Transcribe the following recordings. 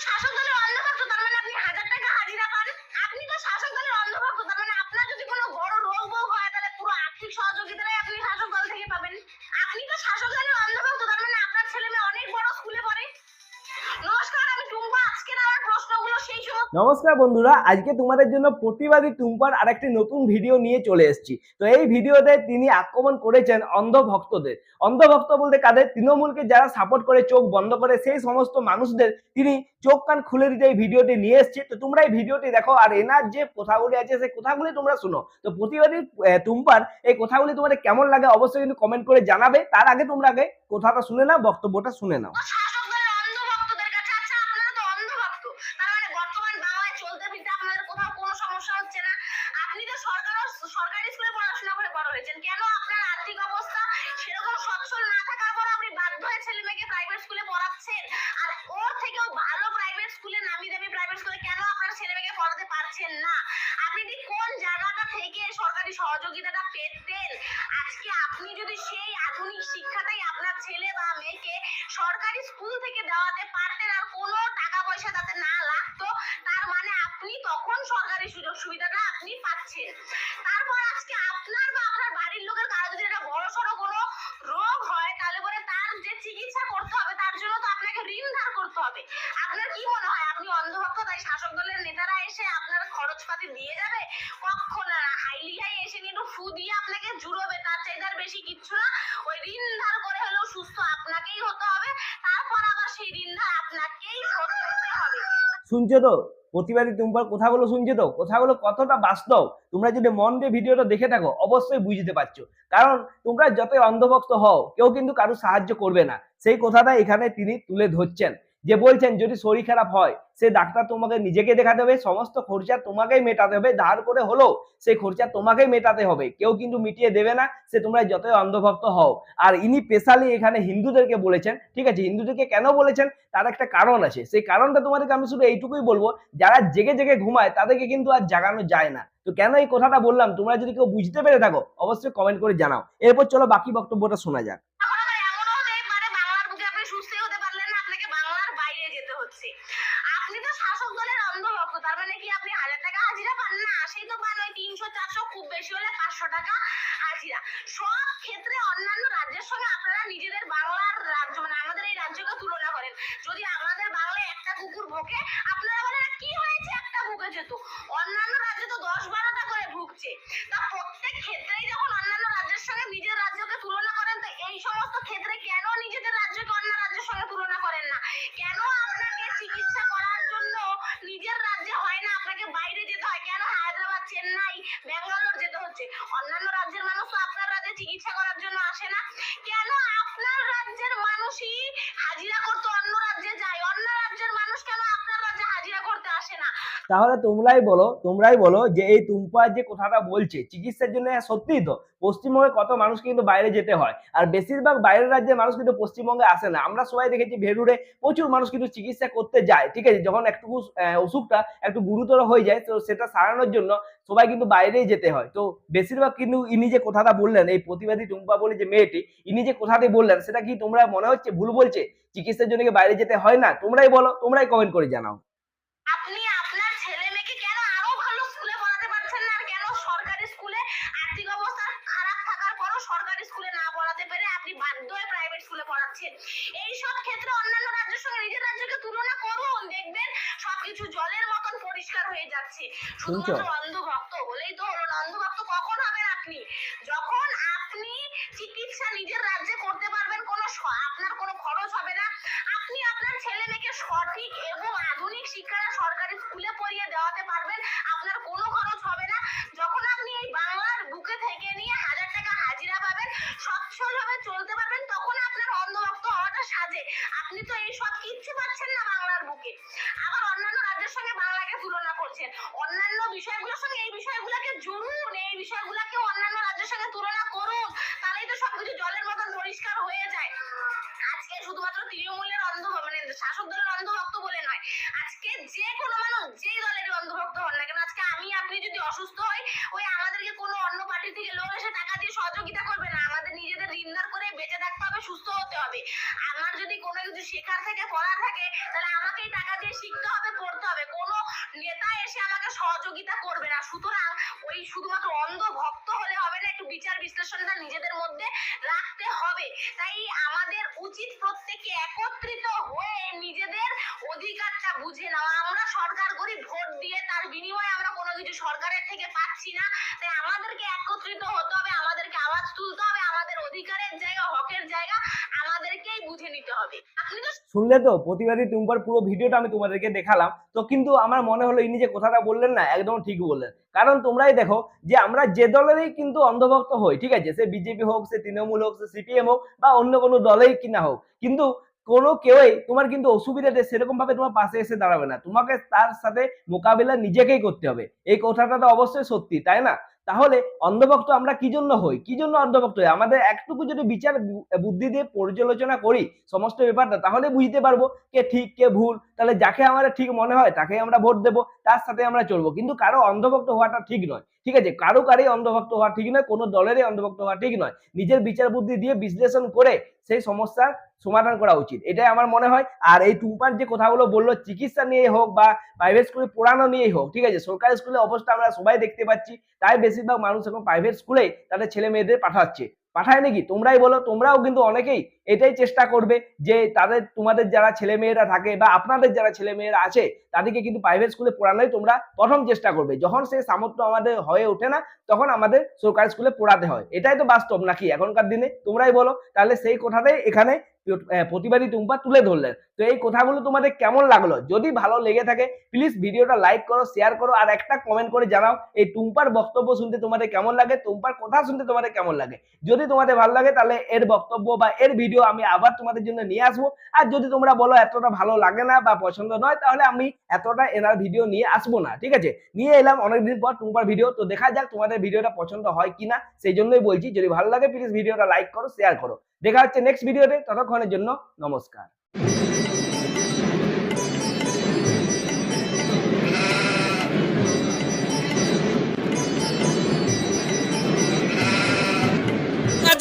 শাসক দলের অন্ধভক্ত তার নমস্কার বন্ধুরা, আজকে তোমাদের জন্য প্রতিবাদী টুম্পার আরেকটি নতুন ভিডিও নিয়ে চলে এসেছি। তো এই ভিডিওতে তিনি আক্রমণ করেছেন অন্ধ ভক্তদের অন্ধ বলতে কাদের? তৃণমূলকে যারা সাপোর্ট করে, চোখ বন্ধ করে, সেই সমস্ত মানুষদের তিনি চোখ কান খুলে দিতে এই ভিডিওটি নিয়ে এসেছে। তো তোমরা এই ভিডিওটি দেখো, আর এনার যে কথাগুলি আছে, সেই কথাগুলি তোমরা শুনো। তো প্রতিবাদী টুম্পার এই কথাগুলি তোমাদের কেমন লাগে অবশ্যই কিন্তু কমেন্ট করে জানাবে। তার আগে তোমরা আগে কথাটা শুনে নাও, বক্তব্যটা শুনে নাও। তার মানে বর্তমান বাংলায় চলতে ফিরতে আপনাদের কোথাও কোনো সমস্যা হচ্ছে না। আপনি তো সরকার সরকারি স্কুলে পড়াশোনা করে বড় হয়েছেন। কেন আপনার আর্থিক অবস্থা সেরকম সচ্ছল না থাকার পর আপনি বাধ্য হয়ে ছেলে মেয়েকে প্রাইভেট স্কুলে পড়াচ্ছেন? আর ওর থেকেও ভালো প্রাইভেট স্কুলে নামি দামি প্রাইভেট স্কুলে কেন আপনার ছেলে মেয়েকে পড়াতে পারছেন না? আপনি ঠিক কোন জায়গাটা থেকে সরকারি সহযোগিতাটা পেতেন? আজকে আপনি যদি সেই আধুনিক শিক্ষাটাই আপনার ছেলে বা মেয়েকে সরকারি স্কুল থেকে দেওয়াতে পারতেন, আর কোনো টাকা পয়সা তাতে না লাগতো তার মানে আপনি তখন সরকারি সুযোগ সুবিধাটা আপনি পাচ্ছেন তারপর আজকে আপনার বা আপনার বাড়ির লোকের কারও যদি একটা বড় সড়ো কোনো রোগ হয় তাহলে পরে তার যে চিকিৎসা করতে হবে তার জন্য তো আপনাকে ঋণ ধার করতে হবে আপনার কি মনে হয় আপনি অন্ধভক্ত তাই শাসক দলের নেতারা এসে আপনার খরচপাতি দিয়ে যাবে কখনো না হাইলি হাই এসে কিন্তু ফু দিয়ে আপনাকে জুড়োবে তার চাইতে আর বেশি কিচ্ছু না ওই ঋণ ধার করে হলেও সুস্থ আপনাকেই হতে হবে তারপর আবার সেই ঋণ ধার আপনাকেই শোধ করতে হবে শুনছো তো? প্রতিবাদী তোমার কথাগুলো শুনছো তো? কথাগুলো কতটা বাস্তব? তোমরা যদি মন দিয়ে ভিডিওটা দেখে থাকো, অবশ্যই বুঝতে পারছ। কারণ তোমরা যতই অন্ধভক্ত হও, কেউ কিন্তু কারও সাহায্য করবে না। সেই কথাটা এখানে তিনি তুলে ধরছেন। যে বলছেন, যদি শরীর খারাপ হয়, সে ডাক্তার তোমাকে নিজেকে দেখাতে হবে, সমস্ত খরচা তোমাকেই মেটাতে হবে, ধার করে হলেও সেই খরচা তোমাকেই মেটাতে হবে। কেউ কিন্তু মিটিয়ে দেবে না, সে তোমরা যতই অন্ধভক্ত হও। আর ইনি স্পেশালি এখানে হিন্দুদেরকে বলেছেন, ঠিক আছে, হিন্দুদেরকে কেন বলেছেন? তার একটা কারণ আছে। সেই কারণটা তোমাদেরকে আমি শুধু এইটুকুই বলব, যারা জেগে জেগে ঘুমায়, তাদেরকে কিন্তু আর জাগানো যায় না। তো কেন এই কথাটা বললাম? তোমরা যদি কেউ বুঝতে পেরে থাকো, অবশ্যই কমেন্ট করে জানাও। এরপর চলো বাকি বক্তব্যটা শোনা যাক আবার আবার এমনও হতে পারে বাংলার বুকে আপনি সুস্থই হতে পারলেন না আপনাকে বাংলার বাইরে যেতে হচ্ছে আপনি তো শাসক দলের অন্ধভক্ত তার মানে কি আপনি হাজার টাকা হাজিরা পান না। সেই তো পান, ওই তিনশো, চারশো, খুব বেশি হলে পাঁচশো টাকা হাজিরা সব ক্ষেত্রে অন্যান্য রাজ্যের সঙ্গে আপনারা নিজেদের বাংলার রাজ্য মানে আমাদের এই রাজ্যকে তুলনা করেন। যদি আমাদের বাংলায় একটা কুকুর ভোগে, আপনারা বলেন কি হয়েছে একটা ভুগেছে তো অন্যান্য রাজ্যে তো দশ বারোটা করে ভুগছে। তা প্রত্যেক ক্ষেত্রেই যখন অন্যান্য রাজ্যের সঙ্গে নিজের রাজ্যকে তুলনা করেন, তো এই সমস্ত ক্ষেত্রে কেন নিজেদের রাজ্যকে অন্য রাজ্যের সঙ্গে তুলনা করেন না? কেন আপনাকে চিকিৎসা করার জন্য নিজের রাজ্যে হয় না আপনাকে বাইরে যেতে হয়? কেন হায়দ্রাবাদ, চেন্নাই, ব্যাঙ্গালোর যেতে হচ্ছে? অন্যান্য রাজ্যের মানুষ তো আপনার রাজ্যে চিকিৎসা করার জন্য আসে না। কেন আপনার রাজ্যের মানুষই হাজিরা করতে অন্য রাজ্যে যায়? অন্য রাজ্যের মানুষ কেন আপনার রাজ্যে হাজিরা করতে আসে না তাহলে তোমরাই বলো তোমরাই বলো যে এই টুম্পা যে কথাটা বলছে চিকিৎসার জন্য হ্যাঁ, সত্যিই তো পশ্চিমবঙ্গে কত মানুষ কিন্তু বাইরে যেতে হয়। আর বেশিরভাগ বাইরের রাজ্যের মানুষ কিন্তু পশ্চিমবঙ্গে আসে না। আমরা সবাই দেখেছি ভেরুরে প্রচুর মানুষ কিন্তু চিকিৎসা করতে যায় ঠিক আছে? যখন একটু অসুখটা একটু গুরুতর হয়ে যায় তো সেটা সারানোর জন্য সবাই কিন্তু বাইরেই যেতে হয়। তো বেশিরভাগ কিন্তু ইনি যে কথাটা বললেন এই প্রতিবাদী টুম্পা বলে যে মেয়েটি ইনি যে কথাটি বললেন সেটা কি তোমরা মনে হচ্ছে ভুল বলছে? চিকিৎসার জন্য বাইরে যেতে হয় না? তোমরাই বলো তোমরাই কমেন্ট করে জানাও আপনি আপনার ছেলে মেয়েকে কেন আরও ভালো স্কুলে পড়াতে পারছেন না আর কেন সরকারি স্কুলে আর্থিক অবস্থা খারাপ থাকার পরও সরকারি স্কুলে না পড়াতে পেরে আপনি বাধ্য হয়ে প্রাইভেট স্কুলে পড়াচ্ছেন এই সব ক্ষেত্রে অন্যান্য রাজ্যের সঙ্গে নিজের রাজ্যকে তুলনা করুন দেখবেন সবকিছু জলের মতন পরিষ্কার হয়ে যাচ্ছে শুনছো? শুধুমাত্র অন্ধভক্ত হলেই তো হলো না অন্ধভক্ত কখন হবেন আপনি যখন আপনি চিকিৎসা নিজের রাজ্যে করতে পারবেন কোনো স- আপনার কোনো খরচ হবে না আপনি আপনার ছেলে মেয়েকে সঠিক এবং আধুনিক শিক্ষাটা সরকারি স্কুলে পড়িয়ে দেওয়াতে পারবেন আপনার কোনো খরচ হবে না যখন আপনি এই বাংলার বুকে থেকে নিয়ে হাজার টাকা হাজিরা পাবেন সচ্ছলভাবে চলতে পারবেন তখন আপনার অন্ধভক্ত হওয়াটা সাজে আপনি তো এই সব কিচ্ছু পাচ্ছেন না বাংলার বুকে আবার অন্যান্য রাজ্যের সঙ্গে বাংলাকে তুলনা করছেন অন্যান্য বিষয়গুলোর সঙ্গে এই বিষয়গুলোকে জুড়ুন এই বিষয়গুলোকে অন্যান্য রাজ্যের সঙ্গে তুলনা করুন, তাহলেই তো সবকিছু জলের মতন পরিষ্কার হয়ে যায়। আজকে শুধুমাত্র তৃণমূলের অন্ধ মানে শাসক দলের অন্ধভক্ত বলে নয়, আজকে যে কোনো মানুষ যে দলের অন্ধভক্ত হন না কেন, আজকে আমি আপনি যদি অসুস্থ হই, ওই আমাদেরকে কোনো অন্য পার্টি থেকে লোক এসে টাকা দিয়ে সহযোগিতা করবে ঋণদার করে বেঁচে থাকতে হবে, সুস্থ হতে হবে। আমার যদি কোনো কিছু শেখার থেকে, পড়ার থাকে, তাহলে আমাকেই টাকা দিয়ে শিখতে হবে করতে হবে। কোনো নেতা এসে আমাকে সহযোগিতা করবে না। সুতরাং ওই শুধুমাত্র অন্ধ ভক্ত হলে হবে না, একটু বিচার বিশ্লেষণটা নিজেদের মধ্যে রাখতে হবে। তাই আমাদের উচিত প্রত্যেকে একত্রিত হয়ে নিজেদের অধিকারটা বুঝে নেওয়া। আমরা সরকার করি ভোট দিয়ে তার বিনিময়ে আমরা কোনো কিছু সরকারের থেকে পাচ্ছি না। তাই আমাদেরকে একত্রিত হতে হবে আমাদেরকে আওয়াজ তুলতে হবে আমাদের অধিকারের জায়গা হকের জায়গা আমাদেরকেই বুঝে নিতে শুনলে তো, প্রতিবাদী টুম্পার পুরো ভিডিওটা আমি তোমাদেরকে দেখালাম। তো কিন্তু আমার মনে হলো ইনি যে কথাটা বললেন না, একদম ঠিক বললেন। কারণ তোমরাই দেখো যে আমরা যে দলেরই কিন্তু অন্ধভক্ত হই, ঠিক আছে? সে বিজেপি হোক, সে তৃণমূল হোক, সে সিপিএম হোক, বা অন্য কোনো দলেই কিনা হোক। কিন্তু কোনো কেউই, তোমার কিন্তু অসুবিধাতে সেরকম ভাবে তোমার পাশে এসে দাঁড়াবে না। তোমাকে তার সাথে মোকাবিলা নিজেকেই করতে হবে। এই কথাটা তো অবশ্যই সত্যি, তাই না? তাহলে অন্ধভক্ত আমরা কি জন্য হই? কি জন্য অন্ধভক্ত হই? আমাদের একটুকু যদি বিচার বুদ্ধি দিয়ে পর্যালোচনা করি সমস্ত ব্যাপারটা, তাহলে বুঝতে পারব কে ঠিক, কে ভুল। তাহলে যাকে আমাদের ঠিক মনে হয় তাকে আমরা ভোট দেবো, তার সাথে আমরা চলবো। কিন্তু কারও অন্ধভক্ত হওয়াটা ঠিক নয়। ঠিক আছে? কারও কারই অন্ধভক্ত হওয়া ঠিক নয়, কোনো দলেরই অন্ধভক্ত হওয়া ঠিক নয়। নিজের বিচার বুদ্ধি দিয়ে বিশ্লেষণ করে সেই সমস্যার সমাধান করা উচিত। এটাই আমার মনে হয়। আর এই টুম্পার যে কথাগুলো বলল, চিকিৎসা নিয়ে হোক বা প্রাইভেট স্কুলে পড়ানো নিয়েই হোক, ঠিক আছে? সরকারি স্কুলে অবস্থা আমরা সবাই দেখতে পাচ্ছি। তাই বেশিরভাগ মানুষ এখন প্রাইভেট স্কুলেই তাদের ছেলে মেয়েদের পাঠাচ্ছে। পাঠায় নাকি? তোমরাই বলো, তোমরাও কিন্তু অনেকেই এটাই চেষ্টা করবে যে তাদের, তোমাদের যারা ছেলে মেয়েরা থাকে বা আপনাদের যারা ছেলে মেয়েরা আছে, তাদেরকে কিন্তু প্রাইভেট স্কুলে পড়ানোই তোমরা প্রথম চেষ্টা করবে। যখন সেই সামর্থ্য আমাদের হয়ে ওঠে না, তখন আমাদের সরকারি স্কুলে পড়াতে হয়। এটাই তো বাস্তব নাকি এখনকার দিনে? তোমরাই বলো। তাহলে সেই কথাটাই এখানে প্রতিবাদী টুম্পা তুলে ধরলেন। তো এই কথাগুলো তোমাদের কেমন লাগল? যদি ভালো লেগে থাকে প্লিজ ভিডিওটা লাইক করো শেয়ার করো, আর একটা কমেন্ট করে জানাও, এই টুম্পার বক্তব্য শুনতে তোমাদের কেমন লাগে, টুম্পার কথা শুনতে তোমাদের কেমন লাগে? যদি তোমাদের ভালো লাগে, তাহলে এর বক্তব্য বা এর ভিডিও আমি আবার তোমাদের জন্য নিয়ে আসব। আর যদি তোমরা বলো এতটা ভালো লাগে না বা পছন্দ নয়, তাহলে আমি এতটা এনার ভিডিও নিয়ে আসব না, ঠিক আছে? নিয়ে এলাম অনেকদিন পর টুম্পার ভিডিও তো দেখা যাক তোমাদের ভিডিওটা পছন্দ হয় কিনা, সেই জন্যই বলছি, যদি ভালো লাগে প্লিজ ভিডিওটা লাইক করো শেয়ার করো। দেখা হচ্ছে নেক্সট ভিডিওতে ততক্ষণের জন্য নমস্কার।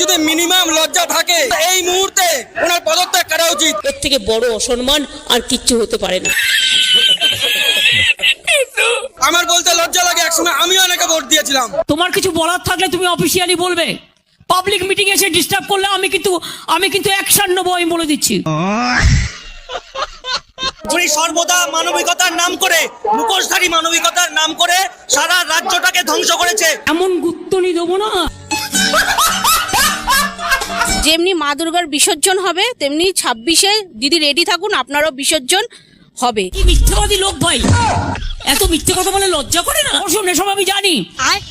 যদি মিনিমাম লজ্জা থাকে এই মুহূর্তে ওনার পদত্যাগ করা উচিত। এর থেকে বড় অসম্মান আর কিচ্ছু হতে পারে না। আমার বলতে লজ্জা লাগে একসময় আমিও অনেকে ভোট দিয়েছিলাম। তোমার কিছু বলার থাকলে তুমি অফিসিয়ালি বলবে। পাবলিক মিটিং এসে ডিস্টার্ব করলে আমি কিন্তু আমি কিন্তু অ্যাকশন নেব আমি বলে দিচ্ছি। উনি সর্বদা মানবিকতার নাম করে মুখোশধারী মানবিকতার নাম করে সারা রাজ্যটাকে ধ্বংস করেছে। এমন গুত্তনি দেবো না। যেমনি মা দুর্গার বিসর্জন হবে তেমনি ছাব্বিশে দিদি রেডি থাকুন আপনারও বিসর্জন হবে। কি মিথ্যেবাদী লোক ভাই? এত মিথ্যে কথা বলে লজ্জা করে না? শোন এসব আমি জানি। আয়।